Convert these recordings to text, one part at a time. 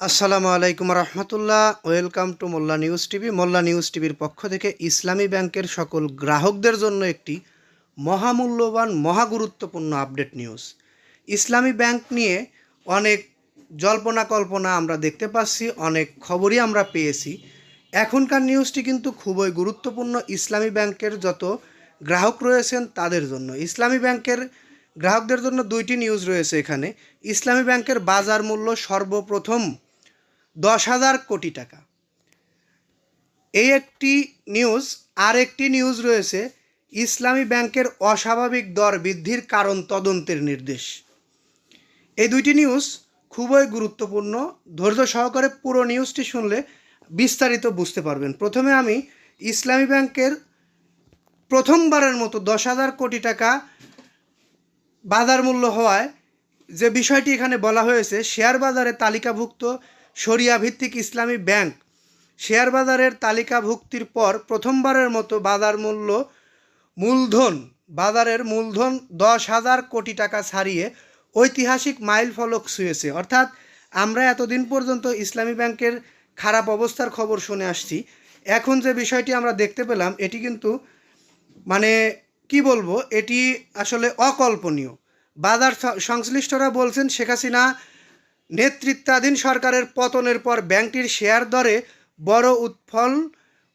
আসসালামু আলাইকুম রহমতুল্লাহ। Welcome to Molla news TV. Molla news টিভির পক্ষ থেকে ইসলামী ব্যাংকের সকল গ্রাহকদের জন্য একটি মহামূল্যবান মহা গুরুত্বপূর্ণ আপডেট নিউজ। ইসলামী ব্যাংক নিয়ে অনেক জল্পনা কল্পনা আমরা দেখতে পাচ্ছি, অনেক খবরই আমরা পেয়েছি। এখনকার নিউজটি কিন্তু খুবই গুরুত্বপূর্ণ ইসলামী ব্যাংকের যত গ্রাহক রয়েছেন তাদের জন্য। ইসলামী ব্যাংকের গ্রাহকদের জন্য দুইটি নিউজ রয়েছে এখানে। ইসলামী ব্যাংকের বাজার মূল্য সর্বপ্রথম দশ হাজার কোটি টাকা। এই একটি নিউজ, আর একটি নিউজ রয়েছে, ইসলামী ব্যাংকের অস্বাভাবিক দর বৃদ্ধির কারণ তদন্তের নির্দেশ। এই দুইটি নিউজ খুবই গুরুত্বপূর্ণ। ধৈর্য সহকারে পুরো নিউজটি শুনলে বিস্তারিত বুঝতে পারবেন। প্রথমে আমি ইসলামী ব্যাংকের প্রথমবারের মতো দশ হাজার কোটি টাকা বাজার মূল্য হওয়ায় যে বিষয়টি এখানে বলা হয়েছে, শেয়ার বাজারে তালিকাভুক্ত শরিয়া ভিত্তিক ইসলামী ব্যাংক শেয়ার বাজারের তালিকাভুক্তির পর প্রথমবারের মতো বাজার মূল্য, মূলধন, বাজারের মূলধন দশ হাজার কোটি টাকা ছাড়িয়ে ঐতিহাসিক মাইল ফলক ছুঁয়েছে। অর্থাৎ আমরা এতদিন পর্যন্ত ইসলামী ব্যাংকের খারাপ অবস্থার খবর শুনে আসছি। এখন যে বিষয়টি আমরা দেখতে পেলাম, এটি কিন্তু মানে কি বলব, এটি আসলে অকল্পনীয়। বাজার সংশ্লিষ্টরা বলছেন, শেখ হাসিনা নেতৃত্বাধীন সরকারের পতনের পর ব্যাংকটির শেয়ার দরে বড় উৎফল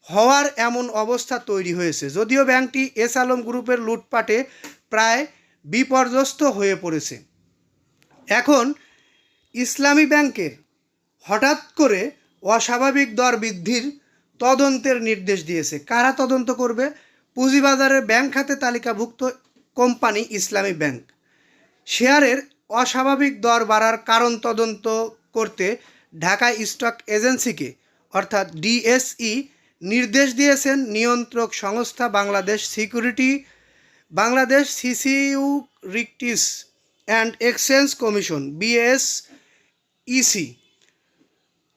হওয়ার এমন অবস্থা তৈরি হয়েছে, যদিও ব্যাংকটি এস আলম গ্রুপের লুটপাটে প্রায় বিপর্যস্ত হয়ে পড়েছে। এখন ইসলামী ব্যাংকের হঠাৎ করে অস্বাভাবিক দর বৃদ্ধির তদন্তের নির্দেশ দিয়েছে। কারা তদন্ত করবে? পুঁজিবাজারের ব্যাংক খাতে তালিকাভুক্ত কোম্পানি ইসলামী ব্যাংক। শেয়ারের অস্বাভাবিক দর বাড়ার কারণ তদন্ত করতে ঢাকা স্টক এজেন্সিকে, অর্থাৎ ডিএসই, নির্দেশ দিয়েছেন নিয়ন্ত্রক সংস্থা Bangladesh security, Bangladesh securities and exchange commission B S E C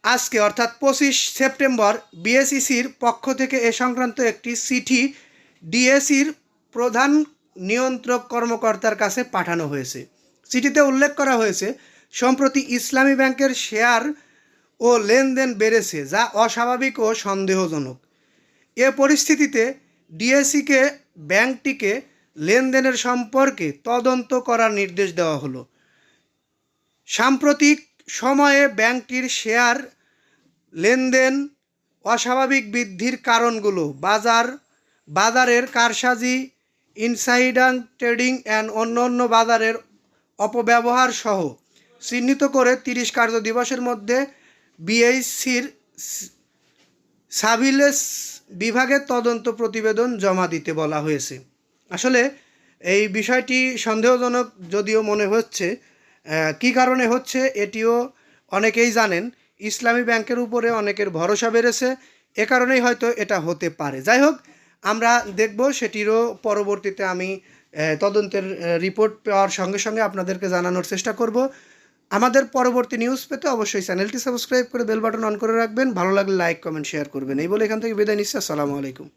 আজকে, অর্থাৎ পঁচিশ সেপ্টেম্বর, বিএসইসির পক্ষ থেকে এ সংক্রান্ত একটি চিঠি ডিএসির প্রধান নিয়ন্ত্রক কর্মকর্তার কাছে পাঠানো হয়েছে। চিঠিতে উল্লেখ করা হয়েছে, সম্প্রতি ইসলামী ব্যাংকের শেয়ার ও লেনদেন বেড়েছে, যা অস্বাভাবিক ও সন্দেহজনক। এ পরিস্থিতিতে ডিএসিকে ব্যাংকটিকে লেনদেনের সম্পর্কে তদন্ত করার নির্দেশ দেওয়া হলো। সাম্প্রতিক সময়ে ব্যাংকটির শেয়ার লেনদেন অস্বাভাবিক বৃদ্ধির কারণগুলো বাজার, বাজারের কারসাজি, ইনসাইডার ট্রেডিং, অ্যান্ড অন্য অন্য বাজারের অপব্যবহার সহ চিহ্নিত করে তিরিশ কার্য দিবসের মধ্যে বিএইসির সাভিলেস বিভাগের তদন্ত প্রতিবেদন জমা দিতে বলা হয়েছে। আসলে এই বিষয়টি সন্দেহজনক যদিও মনে হচ্ছে কী কারণে হচ্ছে এটিও অনেকেই জানেন। ইসলামী ব্যাংকের উপরে অনেকের ভরসা বেড়েছে, এ কারণেই হয়তো এটা হতে পারে। যাই হোক, আমরা দেখব, সেটিরও পরবর্তীতে আমি তদন্তের রিপোর্ট পাওয়ার সঙ্গে সঙ্গে আপনাদেরকে জানানোর চেষ্টা করব। আমাদের পরবর্তী নিউজ পেতে অবশ্যই চ্যানেলটি সাবস্ক্রাইব করে বেল বাটন অন করে রাখবেন। ভালো লাগলে লাইক কমেন্ট শেয়ার করবেন। এই বলে এখান থেকে বিদায় নিচ্ছি। আসসালামু আলাইকুম।